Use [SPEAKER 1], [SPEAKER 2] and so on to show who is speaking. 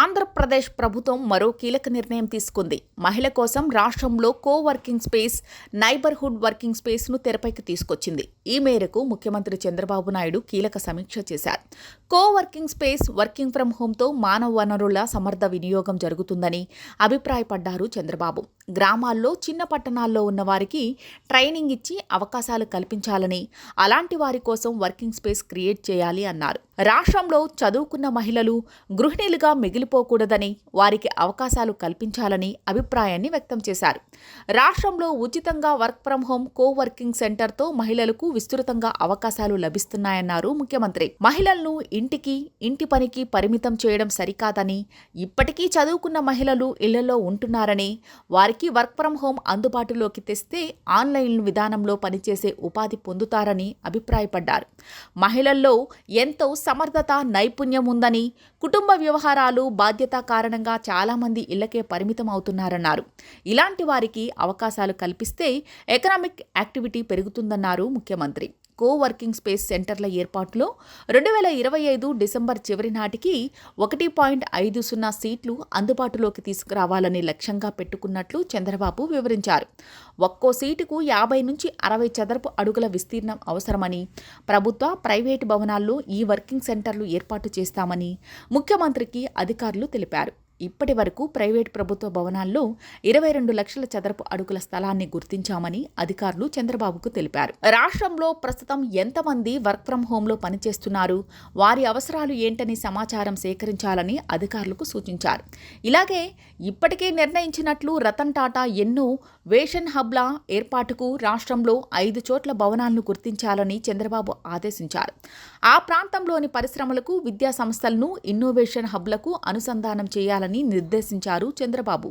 [SPEAKER 1] ఆంధ్రప్రదేశ్ ప్రభుత్వం మరో కీలక నిర్ణయం తీసుకుంది. మహిళ కోసం రాష్ట్రంలో co working space neighbourhood working స్పేస్ను తెరపైకి తీసుకొచ్చింది. ఈ మేరకు ముఖ్యమంత్రి చంద్రబాబు నాయుడు కీలక సమీక్ష చేశారు. Co working space working from హోంతో మానవ వనరుల సమర్థ వినియోగం జరుగుతుందని అభిప్రాయపడ్డారు చంద్రబాబు. గ్రామాల్లో చిన్న పట్టణాల్లో ఉన్న వారికి ట్రైనింగ్ ఇచ్చి అవకాశాలు కల్పించాలని అలాంటి వారి కోసం వర్కింగ్ స్పేస్ క్రియేట్ చేయాలి అన్నారు. రాష్ట్రంలో చదువుకున్న మహిళలు గృహిణులుగా మిగిలిపోకూడదని వారికి అవకాశాలు కల్పించాలని అభిప్రాయాన్ని వ్యక్తం చేశారు. రాష్ట్రంలో ఉచితంగా work from home co working సెంటర్తో మహిళలకు విస్తృతంగా అవకాశాలు లభిస్తున్నాయన్నారు ముఖ్యమంత్రి. మహిళలను ఇంటికి ఇంటి పనికి పరిమితం చేయడం సరికాదని ఇప్పటికీ చదువుకున్న మహిళలు ఇళ్ళలో ఉంటున్నారని వారి వారికి వర్క్ ఫ్రం హోం అందుబాటులోకి తెస్తే ఆన్లైన్ విధానంలో పనిచేసే ఉపాధి పొందుతారని అభిప్రాయపడ్డారు. మహిళల్లో ఎంతో సమర్థత నైపుణ్యం ఉందని కుటుంబ వ్యవహారాలు బాధ్యత కారణంగా చాలామంది ఇళ్ళకే పరిమితం అవుతున్నారన్నారు. ఇలాంటి వారికి అవకాశాలు కల్పిస్తే ఎకనామిక్ యాక్టివిటీ పెరుగుతుందన్నారు ముఖ్యమంత్రి. కో వర్కింగ్ స్పేస్ సెంటర్ల ఏర్పాటులో రెండు వేల ఇరవై ఐదు డిసెంబర్ చివరి నాటికి ఒకటి పాయింట్ ఐదు సున్నా సీట్లు అందుబాటులోకి తీసుకురావాలని లక్ష్యంగా పెట్టుకున్నట్లు చంద్రబాబు వివరించారు. ఒక్కో సీటుకు యాభై నుంచి అరవై చదరపు అడుగుల విస్తీర్ణం అవసరమని ప్రభుత్వ ప్రైవేటు భవనాల్లో ఈ వర్కింగ్ సెంటర్లు ఏర్పాటు చేస్తామని ముఖ్యమంత్రికి అధికారులు తెలిపారు. ఇప్పటి వరకు ప్రైవేట్ ప్రభుత్వ భవనాల్లో ఇరవై రెండు లక్షల చదరపు అడుగుల స్థలాన్ని గుర్తించామని అధికారులు చంద్రబాబుకు తెలిపారు. రాష్ట్రంలో ప్రస్తుతం ఎంతమంది వర్క్ ఫ్రం హోంలో పనిచేస్తున్నారు? వారి అవసరాలు ఏంటని సమాచారం సేకరించాలని అధికారులకు సూచించారు. ఇలాగే ఇప్పటికే నిర్ణయించినట్లు రతన్ టాటా ఎన్నో వేషన్ హబ్ల ఏర్పాటుకు రాష్ట్రంలో ఐదు చోట్ల భవనాలను గుర్తించాలని చంద్రబాబు ఆదేశించారు. ఆ ప్రాంతంలోని పరిశ్రమలకు విద్యా సంస్థలను ఇన్నోవేషన్ హబ్లకు అనుసంధానం చేయాలని చేయాలని నిర్దేశించారు చంద్రబాబు.